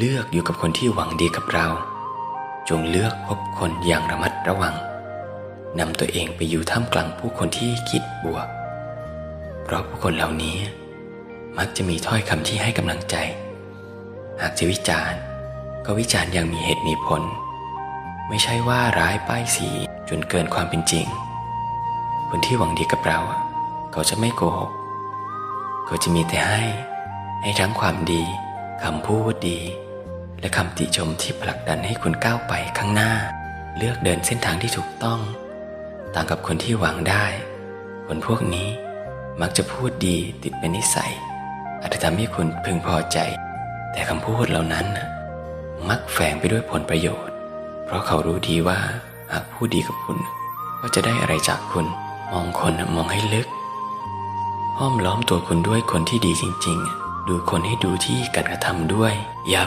เลือกอยู่กับคนที่หวังดีกับเรา จงเลือกพบคนอย่างระมัดระวังนำตัวเองไปอยู่ท่ามกลางผู้คนที่คิดบวก เพราะผู้คนเหล่านี้มักจะมีถ้อยคำที่ให้กำลังใจ หากจะวิจารณ์ ก็วิจารณ์อย่างมีเหตุมีผล ไม่ใช่ว่าร้ายป้ายสีจนเกินความเป็นจริง คนที่หวังดีกับเรา เขาจะไม่โกหก เขาจะมีแต่ให้ ให้ทั้งความดีคำพูดดี และคำติชมที่ผลักดันให้คุณก้าวไปข้างหน้า เลือกเดินเส้นทางที่ถูกต้อง ต่างกับคนที่หวังได้ คนพวกนี้มักจะพูดดีติดเป็นนิสัย อาจจะทำให้คุณพึงพอใจ แต่คำพูดเหล่านั้นมักแฝงไปด้วยผลประโยชน์ เพราะเขารู้ดีว่าหากพูดดีกับคุณ ก็จะได้อะไรจากคุณมองคนมองให้ลึกห้อมล้อมตัวคุณด้วยคนที่ดีจริง ๆ ดูคนให้ดูที่การกระทำด้วย อย่า